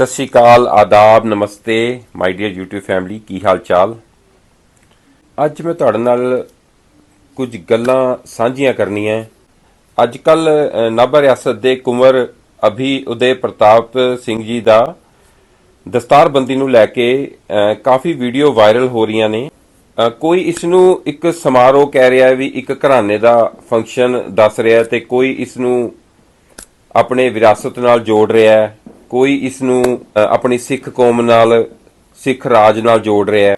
ਸਤਿ ਸ਼੍ਰੀ ਅਕਾਲ, ਆਦਾਬ, ਨਮਸਤੇ, ਮਾਈ ਡੀਅਰ YouTube ਫੈਮਿਲੀ, ਕੀ ਹਾਲ ਚਾਲ ਅੱਜ ਮੈਂ ਤੁਹਾਡੇ ਨਾਲ ਕੁਝ ਗੱਲਾਂ ਸਾਂਝੀਆਂ ਕਰਨੀਆਂ ਅੱਜ ਕੱਲ ਨਾਭਾ ਰਿਆਸਤ ਦੇ ਕੁੰਵਰ ਅਭੀ ਉਦੇ ਪ੍ਰਤਾਪ ਸਿੰਘ ਜੀ ਦਾ ਦਸਤਾਰਬੰਦੀ ਨੂੰ ਲੈ ਕੇ ਕਾਫੀ ਵੀਡੀਓ ਵਾਇਰਲ ਹੋ ਰਹੀਆਂ ਨੇ। ਕੋਈ ਇਸ ਨੂੰ ਇੱਕ ਸਮਾਰੋਹ ਕਹਿ ਰਿਹਾ ਵੀ ਇੱਕ ਘਰਾਣੇ ਦਾ ਫੰਕਸ਼ਨ ਦੱਸ ਰਿਹਾ ਹੈ ਤੇ ਕੋਈ ਇਸ ਨੂੰ ਆਪਣੇ ਵਿਰਾਸਤ ਨਾਲ ਜੋੜ ਰਿਹਾ ਹੈ। ਕੋਈ ਇਸ ਨੂੰ ਆਪਣੀ ਸਿੱਖ ਕੌਮ ਨਾਲ, ਸਿੱਖ ਰਾਜ ਨਾਲ ਜੋੜ ਰਿਹਾ ਹੈ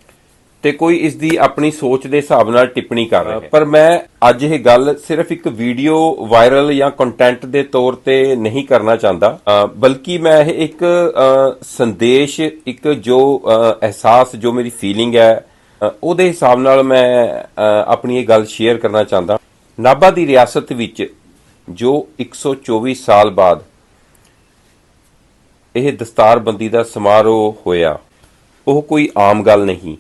ਤੇ ਕੋਈ ਇਸ ਦੀ ਆਪਣੀ ਸੋਚ ਦੇ ਹਿਸਾਬ ਨਾਲ ਟਿੱਪਣੀ ਕਰ ਰਿਹਾ ਹੈ। ਪਰ ਮੈਂ ਅੱਜ ਇਹ ਗੱਲ ਸਿਰਫ ਇੱਕ ਵੀਡੀਓ ਵਾਇਰਲ ਜਾਂ ਕੰਟੈਂਟ ਦੇ ਤੌਰ ਤੇ ਨਹੀਂ ਕਰਨਾ ਚਾਹੁੰਦਾ। ਬਲਕਿ ਮੈਂ ਇਹ ਇੱਕ ਸੰਦੇਸ਼, ਇੱਕ ਜੋ ਅਹਿਸਾਸ, ਜੋ ਮੇਰੀ ਫੀਲਿੰਗ ਹੈ ਉਹਦੇ ਹਿਸਾਬ ਨਾਲ ਮੈਂ ਆਪਣੀ ਇਹ ਗੱਲ ਸ਼ੇਅਰ ਕਰਨਾ ਚਾਹੁੰਦਾ। ਨਾਭਾ ਦੀ ਰਿਆਸਤ ਵਿੱਚ ਜੋ 124 ਸਾਲ ਬਾਅਦ ਇਹ ਦਸਤਾਰਬੰਦੀ ਦਾ ਸਮਾਰੋਹ ਹੋਇਆ। ਉਹ ਕੋਈ ਆਮ ਗੱਲ ਨਹੀਂ।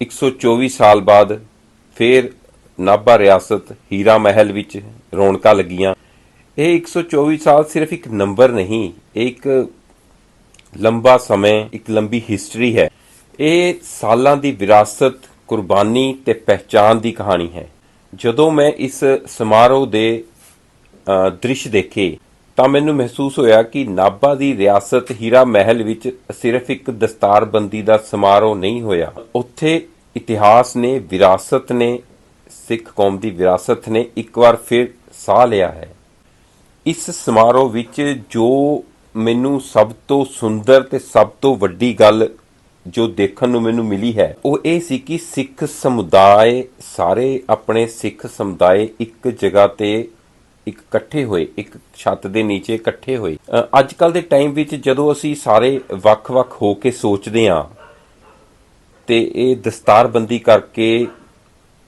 124 ਸਾਲ ਬਾਅਦ ਫੇਰ ਨਾਭਾ ਰਿਆਸਤ ਹੀਰਾ ਮਹਿਲ ਵਿੱਚ ਰੌਣਕਾਂ ਲੱਗੀਆਂ। ਇਹ 124 ਸਾਲ ਸਿਰਫ ਇੱਕ ਨੰਬਰ ਨਹੀਂ, ਇਹ ਇੱਕ ਲੰਬਾ ਸਮੇਂ, ਇੱਕ ਲੰਬੀ ਹਿਸਟਰੀ ਹੈ। ਇਹ ਸਾਲਾਂ ਦੀ ਵਿਰਾਸਤ, ਕੁਰਬਾਨੀ ਤੇ ਪਹਿਚਾਨ ਦੀ ਕਹਾਣੀ ਹੈ। ਜਦੋਂ ਮੈਂ ਇਸ ਸਮਾਰੋਹ ਦੇ ਦ੍ਰਿਸ਼ ਦੇਖੇ ਤਾਂ ਮੈਨੂੰ ਮਹਿਸੂਸ ਹੋਇਆ ਕਿ ਨਾਭਾ ਦੀ ਰਿਆਸਤ ਹੀਰਾ ਮਹਿਲ ਵਿੱਚ ਸਿਰਫ ਇੱਕ ਦਸਤਾਰਬੰਦੀ ਦਾ ਸਮਾਰੋਹ ਨਹੀਂ ਹੋਇਆ। ਉੱਥੇ ਇਤਿਹਾਸ ਨੇ, ਵਿਰਾਸਤ ਨੇ, ਸਿੱਖ ਕੌਮ ਦੀ ਵਿਰਾਸਤ ਨੇ ਇੱਕ ਵਾਰ ਫਿਰ ਸਾਹ ਲਿਆ ਹੈ। ਇਸ ਸਮਾਰੋਹ ਵਿੱਚ ਜੋ ਮੈਨੂੰ ਸਭ ਤੋਂ ਸੁੰਦਰ ਤੇ ਸਭ ਤੋਂ ਵੱਡੀ ਗੱਲ ਜੋ ਦੇਖਣ ਨੂੰ ਮੈਨੂੰ ਮਿਲੀ ਹੈ, ਉਹ ਇਹ ਸੀ ਕਿ ਸਿੱਖ ਸਮੁਦਾਇ ਸਾਰੇ ਆਪਣੇ ਸਿੱਖ ਸਮੁਦਾਇ ਇੱਕ ਜਗ੍ਹਾ ਤੇ ਇੱਕ ਇਕੱਠੇ ਹੋਏ ਇੱਕ ਛੱਤ ਦੇ ਨੀਚੇ ਇਕੱਠੇ ਹੋਏ। ਅੱਜ ਕੱਲ ਦੇ ਟਾਈਮ ਵਿੱਚ ਜਦੋਂ ਅਸੀਂ ਸਾਰੇ ਵੱਖ-ਵੱਖ ਹੋ ਕੇ ਸੋਚਦੇ ਹਾਂ ਤੇ ਇਹ ਦਸਤਾਰਬੰਦੀ ਕਰਕੇ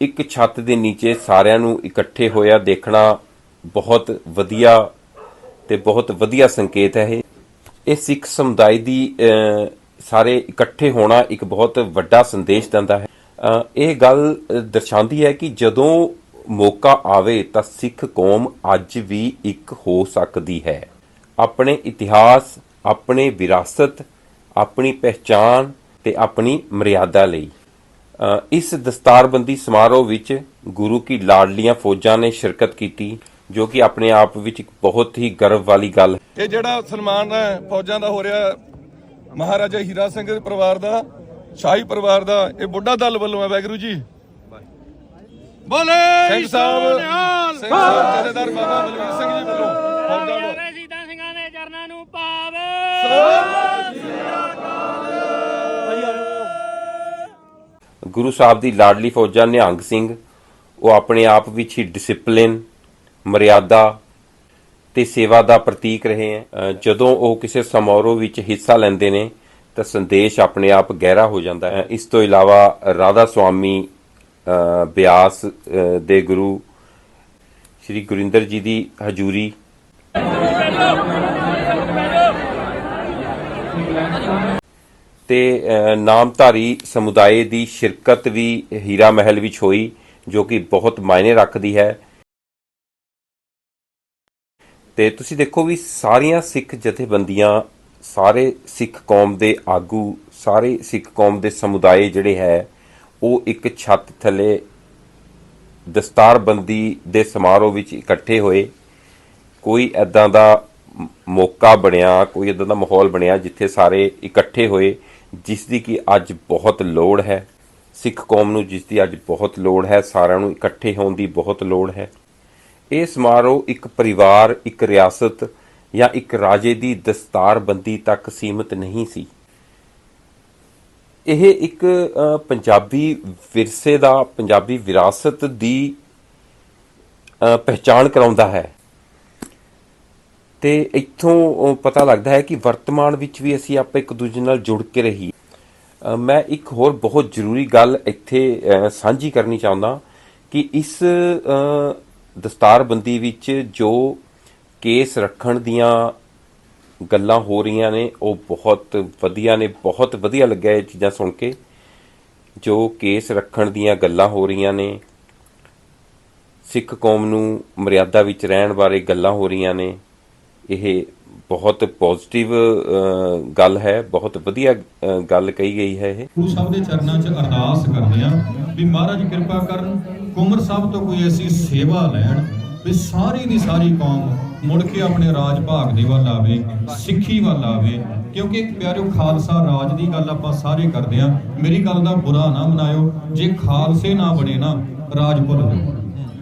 ਇੱਕ ਛੱਤ ਦੇ ਨੀਚੇ ਸਾਰਿਆਂ ਨੂੰ ਇਕੱਠੇ ਹੋਇਆ ਦੇਖਣਾ ਬਹੁਤ ਵਧੀਆ ਤੇ ਬਹੁਤ ਵਧੀਆ ਸੰਕੇਤ ਹੈ ਇਹ। ਇਹ ਸਿੱਖ ਸਮੁਦਾਇ ਦੀ ਅਹ, ਸਾਰੇ ਇਕੱਠੇ ਹੋਣਾ ਇੱਕ ਬਹੁਤ ਵੱਡਾ ਸੰਦੇਸ਼ ਦਿੰਦਾ ਹੈ। ਅਹ, ਇਹ ਗੱਲ ਦਰਸਾਉਂਦੀ ਹੈ ਕਿ ਜਦੋਂ ਮੌਕਾ ਆਵੇ ਤਾਂ ਸਿੱਖ ਕੌਮ ਅੱਜ ਵੀ ਇੱਕ ਹੋ ਸਕਦੀ ਹੈ। ਆਪਣੇ ਇਤਿਹਾਸ, ਆਪਣੇ ਵਿਰਾਸਤ, ਆਪਣੀ ਪਹਿਚਾਨ ਤੇ ਆਪਣੀ ਮਰਿਆਦਾ ਲਈ। ਇਸ ਦਸਤਾਰਬੰਦੀ ਸਮਾਰੋਹ ਵਿੱਚ ਗੁਰੂ ਕੀ ਲਾਡਲੀਆਂ ਫੌਜਾਂ ਨੇ ਸ਼ਿਰਕਤ ਕੀਤੀ, ਜੋ ਕਿ ਆਪਣੇ ਆਪ ਵਿੱਚ ਇੱਕ ਬਹੁਤ ਹੀ ਗਰਵ ਵਾਲੀ ਗੱਲ ਇਹ ਜਿਹੜਾ ਸਨਮਾਨ ਹੈ, ਫੌਜਾਂ ਦਾ ਹੋ ਰਿਹਾ ਮਹਾਰਾਜਾ ਹੀਰਾ ਸਿੰਘ ਦੇ ਪਰਿਵਾਰ ਦਾ, ਸ਼ਾਹੀ ਪਰਿਵਾਰ ਦਾ, ਇਹ ਬੁੱਢਾ ਦਲ ਵੱਲੋਂ ਹੈ ਵੈਗਰੂ ਜੀ। ਬੋਲੇ ਸਿੰਘ ਸਾਹਿਬ ਸਿੰਘ ਸਾਹਿਬ ਜਥੇਦਾਰ ਬਾਬਾ ਬਲਵੀਰ ਸਿੰਘ ਜੀ ਵੱਲੋਂ ਫੌਜਾਂ ਸ਼ਹੀਦਾਂ ਸਿੰਘਾਂ ਦੇ ਚਰਨਾਂ ਨੂੰ ਪਾਵੇ ਗੁਰੂ ਸਾਹਿਬ ਦੀ ਲਾਡਲੀ ਫੌਜਾਂ ਨਿਹੰਗ ਸਿੰਘ ਉਹ ਆਪਣੇ ਆਪ ਵਿੱਚ ਹੀ ਡਿਸਪਲਿਨ ਮਰਿਆਦਾ ਤੇ ਸੇਵਾ ਦਾ ਪ੍ਰਤੀਕ ਰਹੇ ਹੈ। ਅ, ਜਦੋਂ ਉਹ ਕਿਸੇ ਸਮਾਰੋਹ ਵਿੱਚ ਹਿੱਸਾ ਲੈਂਦੇ ਨੇ ਤਾਂ ਸੰਦੇਸ਼ ਆਪਣੇ ਆਪ ਗਹਿਰਾ ਹੋ ਜਾਂਦਾ ਹੈ। ਇਸ ਤੋਂ ਇਲਾਵਾ ਰਾਧਾ ਸੁਆਮੀ ਬਿਆਸ ਦੇ ਗੁਰੂ, ਸ਼੍ਰੀ ਗੁਰਿੰਦਰ ਜੀ ਦੀ ਹਜ਼ੂਰੀ। ਤੇ ਨਾਮਧਾਰੀ ਸਮੁਦਾਇ ਦੀ ਸ਼ਿਰਕਤ ਵੀ ਹੀਰਾ ਮਹਿਲ ਵਿੱਚ ਹੋਈ, ਜੋ ਕਿ ਬਹੁਤ ਮਾਇਨੇ ਰੱਖਦੀ ਹੈ। ਤੇ ਤੁਸੀਂ ਦੇਖੋ ਵੀ ਸਾਰੀਆਂ ਸਿੱਖ ਜਥੇਬੰਦੀਆਂ, ਸਾਰੇ ਸਿੱਖ ਕੌਮ ਦੇ ਆਗੂ, ਸਾਰੇ ਸਿੱਖ ਕੌਮ ਦੇ ਸਮੁਦਾਇ ਜਿਹੜੇ ਹੈ ਉਹ ਇੱਕ ਛੱਤ ਥੱਲੇ ਦਸਤਾਰਬੰਦੀ ਦੇ ਸਮਾਰੋਹ ਵਿੱਚ ਇਕੱਠੇ ਹੋਏ। ਕੋਈ ਐਦਾਂ ਦਾ ਮੌਕਾ ਬਣਿਆ, ਕੋਈ ਐਦਾਂ ਦਾ ਮਾਹੌਲ ਬਣਿਆ ਜਿੱਥੇ ਸਾਰੇ ਇਕੱਠੇ ਹੋਏ, ਜਿਸ ਦੀ ਕਿ ਅੱਜ ਬਹੁਤ ਲੋੜ ਹੈ। ਸਿੱਖ ਕੌਮ ਨੂੰ ਜਿਸ ਦੀ ਅੱਜ ਬਹੁਤ ਲੋੜ ਹੈ, ਸਾਰਿਆਂ ਨੂੰ ਇਕੱਠੇ ਹੋਣ ਦੀ ਬਹੁਤ ਲੋੜ ਹੈ। ਇਹ ਸਮਾਰੋਹ ਇੱਕ ਪਰਿਵਾਰ, ਇੱਕ ਰਿਆਸਤ ਜਾਂ ਇੱਕ ਰਾਜੇ ਦੀ ਦਸਤਾਰਬੰਦੀ ਤੱਕ ਸੀਮਿਤ ਨਹੀਂ ਸੀ। ਇਹ ਇੱਕ ਪੰਜਾਬੀ ਵਿਰਸੇ ਦਾ, ਪੰਜਾਬੀ ਵਿਰਾਸਤ ਦੀ ਪਹਿਚਾਣ ਕਰਾਉਂਦਾ ਹੈ। ਤੇ ਇੱਥੋਂ ਪਤਾ ਲੱਗਦਾ ਹੈ ਕਿ ਵਰਤਮਾਨ ਵਿੱਚ ਵੀ ਅਸੀਂ ਆਪਾਂ ਇੱਕ ਦੂਜੇ ਨਾਲ ਜੁੜ ਕੇ ਰਹੀ ਮੈਂ ਇੱਕ ਹੋਰ ਬਹੁਤ ਜ਼ਰੂਰੀ ਗੱਲ ਇੱਥੇ ਸਾਂਝੀ ਕਰਨੀ ਚਾਹੁੰਦਾ ਕਿ ਇਸ ਦਸਤਾਰਬੰਦੀ ਵਿੱਚ ਜੋ ਕੇਸ ਰੱਖਣ ਦੀਆਂ ਗੱਲਾਂ ਹੋ ਰਹੀਆਂ ਨੇ, ਉਹ ਬਹੁਤ ਵਧੀਆ ਨੇ, ਬਹੁਤ ਵਧੀਆ ਲੱਗਿਆ ਇਹ ਚੀਜ਼ਾਂ ਸੁਣ ਕੇ, ਜੋ ਕੇਸ ਰੱਖਣ ਦੀਆਂ ਗੱਲਾਂ ਹੋ ਰਹੀਆਂ ਨੇ। ਸਿੱਖ ਕੌਮ ਨੂੰ ਮਰਿਆਦਾ ਵਿੱਚ ਰਹਿਣ ਬਾਰੇ ਗੱਲਾਂ ਹੋ ਰਹੀਆਂ ਨੇ। ਇਹ ਬਹੁਤ ਪੋਜ਼ਿਟਿਵ ਗੱਲ ਹੈ, ਬਹੁਤ ਵਧੀਆ ਗੱਲ ਕਹੀ ਗਈ ਹੈ ਇਹ। ਗੁਰੂ ਸਾਹਿਬ ਦੇ ਚਰਨਾਂ 'ਚ ਅਰਦਾਸ ਕਰਦੇ ਆ ਵੀ ਮਹਾਰਾਜ ਕਿਰਪਾ ਕਰਨ, ਕੁਮਰ ਸਾਹਿਬ ਤੋਂ ਕੋਈ ਐਸੀ ਸੇਵਾ ਲੈਣ ਵੀ ਸਾਰੀ ਦੀ ਸਾਰੀ ਕੌਮ ਮੁੜ ਕੇ ਆਪਣੇ ਰਾਜ ਭਾਗ ਦੇ ਵੱਲ ਆਵੇ, ਸਿੱਖੀ ਵੱਲ ਆਵੇ, ਕਿਉਂਕਿ ਪਿਆਰਿਓ ਖਾਲਸਾ ਰਾਜ ਦੀ ਗੱਲ ਆਪਾਂ ਸਾਰੇ ਕਰਦੇ ਆ ਮੇਰੀ ਗੱਲ ਦਾ ਬੁਰਾ ਨਾ ਮਨਾਇਓ, ਜੇ ਖਾਲਸੇ ਨਾ ਬਣੇ ਨਾ, ਰਾਜ ਭੁੱਲ ਜਾਓ।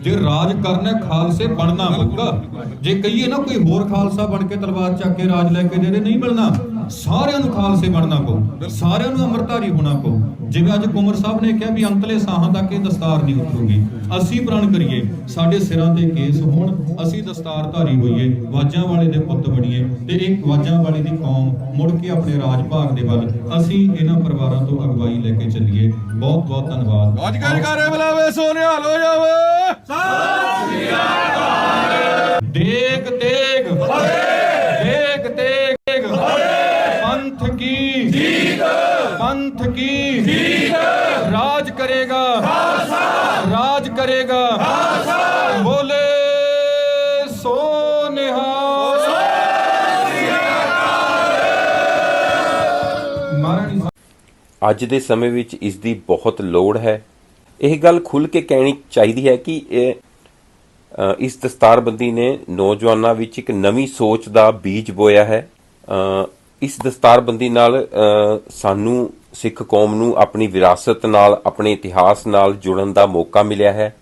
ਜੇ ਰਾਜ ਕਰਨਾ ਖਾਲਸੇ ਬਣਨਾ ਪਊਗਾ। ਜੇ ਕਹੀਏ ਨਾ ਕੋਈ ਹੋਰ ਖਾਲਸਾ ਬਣ ਕੇ ਤਲਵਾਰ ਚੱਕ ਕੇ ਰਾਜ ਲੈ ਕੇ ਦੇ ਦੇ, ਨਹੀਂ ਮਿਲਣਾ। ਸਾਰਿਆਂ ਨੂੰ ਖਾਲਸੇ ਬਣਨਾ ਪਊ ਸਾਰਿਆਂ ਨੂੰ ਅੰਮ੍ਰਿਤਧਾਰੀ ਹੋਣਾ ਪਊ। ਜਿਵੇਂ ਅੱਜ ਕੁਮਰ ਸਾਹਿਬ ਨੇ ਕਿਹਾ ਵੀ ਅੰਤਲੇ ਸਾਹਾਂ ਤੱਕ ਇਹ ਦਸਤਾਰ ਨਹੀਂ ਉਤਰੂਗੀ ਅਸੀਂ ਪ੍ਰਣ ਕਰੀਏ ਸਾਡੇ ਸਿਰਾਂ ਤੇ ਕੇਸ ਹੋਣ ਅਸੀਂ ਦਸਤਾਰਧਾਰੀ ਹੋਈਏ ਵਾਜਾਂ ਵਾਲੇ ਦੇ ਪੁੱਤ ਬਣੀਏ ਤੇ ਇੱਕ ਵਾਜਾਂ ਵਾਲੇ ਦੀ ਕੌਮ ਮੁੜ ਕੇ ਆਪਣੇ ਰਾਜ ਭਾਗ ਦੇ ਵੱਲ ਅਸੀਂ ਇਹਨਾਂ ਪਰਿਵਾਰਾਂ ਤੋਂ ਅਗਵਾਈ ਲੈ ਕੇ ਚੱਲੀਏ। ਬਹੁਤ ਬਹੁਤ ਧੰਨਵਾਦ। ਅੱਜ ਕੱਲ ਕਰੇ ਬੁਲਾਵੇ ਸੋਨਿਹਾਲ ਹੋ ਜਾਵੇ ਦੇਗ ਦੇਗ ਦੇਗ ਦੇਗ ਪੰਥ ਕੀ? ਪੰਥ ਕੀ? ਰਾਜ ਕਰੇਗਾ। ਰਾਜ ਕਰੇਗਾ। ਬੋਲੇ ਸੋ ਨਿਹਾਲ। ਮਹਾਰਾਣੀ ਸਾਹਿਬ। ਅੱਜ ਦੇ ਸਮੇਂ ਵਿੱਚ ਇਸ ਦੀ ਬਹੁਤ ਲੋੜ ਹੈ। ਇਹ ਗੱਲ ਖੁੱਲ ਕੇ ਕਹਿਣੀ ਚਾਹੀਦੀ ਹੈ ਕਿ ਇਹ ਇਸ ਦਸਤਾਰਬੰਦੀ ਨੇ ਨੌਜਵਾਨਾਂ ਵਿੱਚ ਇੱਕ ਨਵੀਂ ਸੋਚ ਦਾ ਬੀਜ ਬੋਇਆ ਹੈ। ਅ, ਇਸ ਦਸਤਾਰਬੰਦੀ ਨਾਲ ਸਾਨੂੰ ਸਿੱਖ ਕੌਮ ਨੂੰ ਆਪਣੀ ਵਿਰਾਸਤ ਨਾਲ ਆਪਣੇ ਇਤਿਹਾਸ ਨਾਲ ਜੁੜਨ ਦਾ ਮੌਕਾ ਮਿਲਿਆ ਹੈ।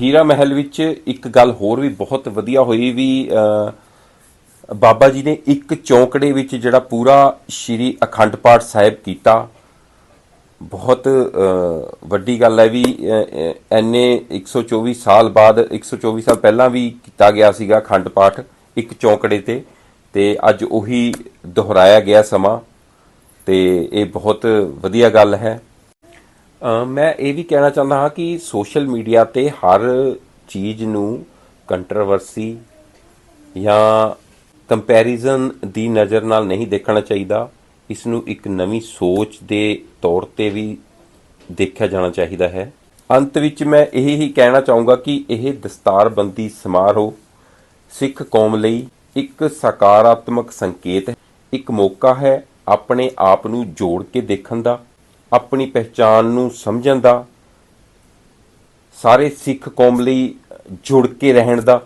ਹੀਰਾ ਮਹਿਲ ਵਿੱਚ ਇੱਕ ਗੱਲ ਹੋਰ ਵੀ ਬਹੁਤ ਵਧੀਆ ਹੋਈ ਵੀ ਬਾਬਾ ਜੀ ਨੇ ਇੱਕ ਚੌਂਕੜੇ ਵਿੱਚ ਜਿਹੜਾ ਪੂਰਾ ਸ਼੍ਰੀ ਅਖੰਡ ਪਾਠ ਸਾਹਿਬ ਕੀਤਾ। ਬਹੁਤ ਵੱਡੀ ਗੱਲ ਹੈ ਵੀ ਅ, ਅ, ਐਨੇ 124 ਸਾਲ ਬਾਅਦ 124 ਸਾਲ ਪਹਿਲਾਂ ਵੀ ਕੀਤਾ ਗਿਆ ਸੀਗਾ ਅਖੰਡ ਪਾਠ ਇੱਕ ਚੌਂਕੜੇ ਤੇ। ਤੇ ਅੱਜ ਉਹੀ ਦੁਹਰਾਇਆ ਗਿਆ ਸਮਾਂ ਤੇ ਇਹ ਬਹੁਤ ਵਧੀਆ ਗੱਲ ਹੈ। ਮੈਂ ਇਹ ਵੀ ਕਹਿਣਾ ਚਾਹੁੰਦਾ ਹਾਂ ਕਿ ਸੋਸ਼ਲ ਮੀਡੀਆ ਤੇ ਹਰ ਚੀਜ਼ ਨੂੰ ਕੰਟਰੋਵਰਸੀ ਜਾਂ ਕੰਪੈਰੀਜ਼ਨ ਦੀ ਨਜ਼ਰ ਨਾਲ ਨਹੀਂ ਦੇਖਣਾ ਚਾਹੀਦਾ। ਇਸ ਨੂੰ ਇੱਕ ਨਵੀਂ ਸੋਚ ਦੇ ਤੌਰ ਤੇ ਵੀ ਦੇਖਿਆ ਜਾਣਾ ਚਾਹੀਦਾ ਹੈ। ਅੰਤ ਵਿੱਚ ਮੈਂ ਇਹ ਹੀ ਕਹਿਣਾ ਚਾਹੂੰਗਾ ਕਿ ਇਹ ਦਸਤਾਰਬੰਦੀ ਸਮਾਰੋਹ ਸਿੱਖ ਕੌਮ ਲਈ ਇੱਕ ਸਕਾਰਾਤਮਕ ਸੰਕੇਤ ਹੈ। ਇੱਕ ਮੌਕਾ ਹੈ ਆਪਣੇ ਆਪ ਨੂੰ ਜੋੜ ਕੇ ਦੇਖਣ ਦਾ, ਆਪਣੀ ਪਹਿਚਾਨ ਨੂੰ ਸਮਝਣ ਦਾ, ਸਾਰੇ ਸਿੱਖ ਕੌਮ ਲਈ ਜੁੜ ਕੇ ਰਹਿਣ ਦਾ।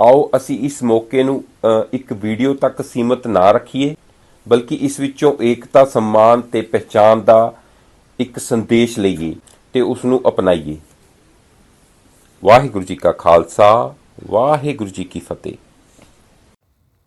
ਆਓ ਅਸੀਂ ਇਸ ਮੌਕੇ ਨੂੰ ਇੱਕ ਵੀਡੀਓ ਤੱਕ ਸੀਮਤ ਨਾ ਰੱਖੀਏ, ਬਲਕਿ ਇਸ ਵਿੱਚੋਂ ਏਕਤਾ, ਸਨਮਾਨ ਤੇ ਪਹਿਚਾਨ ਦਾ ਇੱਕ ਸੰਦੇਸ਼ ਲਈਏ ਤੇ ਉਸ ਨੂੰ ਅਪਣਾਈਏ। ਵਾਹਿਗੁਰੂ ਜੀ ਕਾ ਖਾਲਸਾ, ਵਾਹਿਗੁਰੂ ਜੀ ਕੀ ਫਤਿਹ।